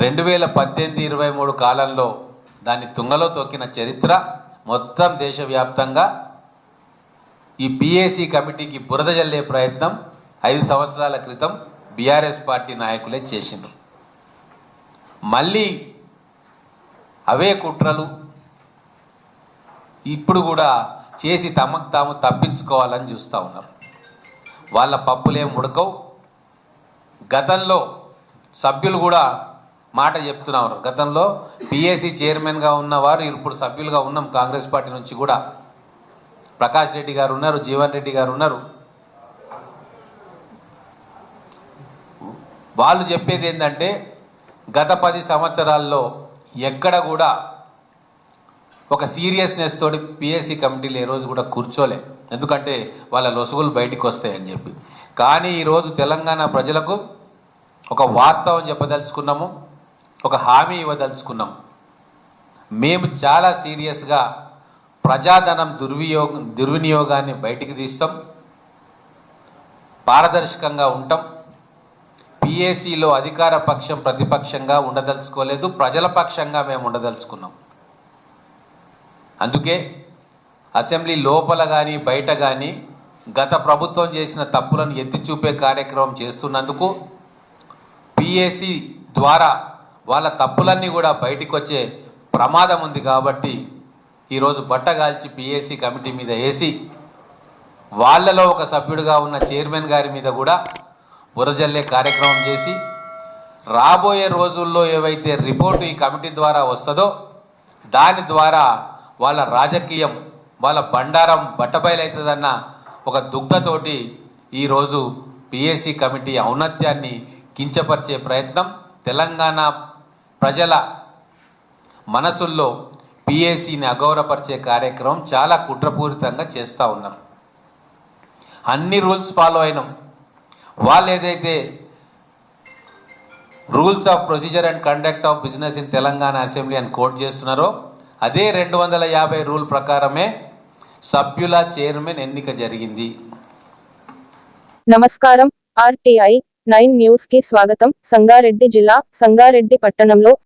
రెండు వేల పద్దెనిమిది ఇరవై మూడు కాలంలో దాన్ని తుంగలో తొక్కిన చరిత్ర మొత్తం దేశవ్యాప్తంగా ఈ బీఏసీ కమిటీకి బురద జల్లే ప్రయత్నం ఐదు సంవత్సరాల క్రితం బీఆర్ఎస్ పార్టీ నాయకులే చేసిండ్రు. మళ్ళీ అవే కుట్రలు ఇప్పుడు కూడా చేసి తమకు తాము తప్పించుకోవాలని చూస్తూ ఉన్నారు. వాళ్ళ పప్పులేం ఉడకవు. గతంలో సభ్యులు కూడా మాట చెప్తున్నా. గతంలో పిఏసి చైర్మన్గా ఉన్నవారు ఇప్పుడు సభ్యులుగా ఉన్నాం కాంగ్రెస్ పార్టీ నుంచి కూడా. ప్రకాష్ రెడ్డి గారు ఉన్నారు జీవన్ రెడ్డి గారు ఉన్నారు. వాళ్ళు చెప్పేది ఏంటంటే గత పది సంవత్సరాల్లో ఎక్కడ కూడా ఒక సీరియస్నెస్ తోటి పిఎస్సి కమిటీలు ఏ రోజు కూడా కూర్చోలే. ఎందుకంటే వాళ్ళ లొసుగులు బయటికి వస్తాయని చెప్పి. కానీ ఈరోజు తెలంగాణ ప్రజలకు ఒక వాస్తవం చెప్పదలుచుకున్నాము. ఒక హామీ ఇవ్వదలుచుకున్నాం. మేము చాలా సీరియస్గా ప్రజాధనం దుర్వియోగ దుర్వినియోగాన్ని బయటికి తీస్తాం. పారదర్శకంగా ఉంటాం. పిఏసీలో అధికార పక్షం ప్రతిపక్షంగా ఉండదలుచుకోలేదు. ప్రజల పక్షంగా మేము ఉండదలుచుకున్నాం. అందుకే అసెంబ్లీ లోపల కానీ బయట కానీ గత ప్రభుత్వం చేసిన తప్పులను ఎత్తి చూపే కార్యక్రమం చేస్తున్నందుకు పిఏసీ ద్వారా వాళ్ళ తప్పులన్నీ కూడా బయటికి వచ్చే ప్రమాదం ఉంది కాబట్టి ఈరోజు బట్టగాల్చి పిఏసీ కమిటీ మీద వేసి వాళ్ళలో ఒక సభ్యుడిగా ఉన్న చైర్మన్ గారి మీద కూడా బురజల్లే కార్యక్రమం చేసి రాబోయే రోజుల్లో ఏవైతే రిపోర్టు ఈ కమిటీ ద్వారా వస్తుందో దాని ద్వారా వాళ్ళ రాజకీయం వాళ్ళ బండారం బట్టబయలవుతుందన్న ఒక దుగ్ధతోటి ఈరోజు పిఎస్సి కమిటీ ఔన్నత్యాన్ని కించపరిచే ప్రయత్నం తెలంగాణ ప్రజల మనసుల్లో పిఏసీని అగౌరవపరిచే కార్యక్రమం చాలా కుట్రపూరితంగా చేస్తూ ఉన్నారు అన్ని రూల్స్ ఫాలో అయినాం. వాళ్ళు ఏదైతే rules of procedure and conduct of business in Telangana assembly అని కోట్ చేస్తున్నారో అదే రెండు వందల యాభై రూల్ ప్రకారమే సభ్యుల చైర్మన్ ఎన్నిక జరిగింది. నమస్కారం ఆర్టీఐ నైన్ న్యూస్కి స్వాగతం. సంగారెడ్డి జిల్లా సంగారెడ్డి పట్టణంలో